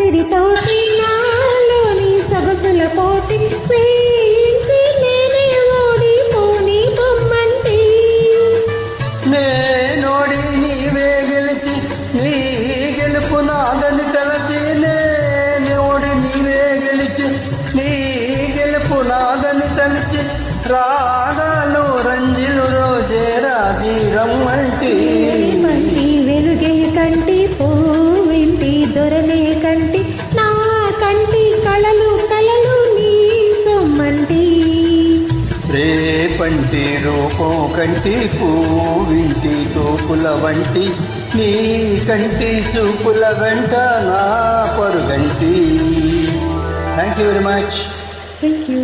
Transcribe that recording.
ఒత్తిడితోటి నాలోని సొగసుల పోటీ. వేయించి నేనే ఓడిపోని బొమ్మంటి. నేనోడి నీవే గెలిచి నీ గెలుపు నాదని తలచి. నేనోడి నీవే గెలిచి నీ గెలుపు నాదని తలచి. రాగాలు రంజిలు రోజే రాజీరం వంటి వంటి వెలుగే కంటి పోవింటి దొరలే రేపంటి రూపం కంటి పూవింటి తోపుల వంటి నీ కంటి చూపుల వెంట నా పరుగంటి. Thank you very much thank you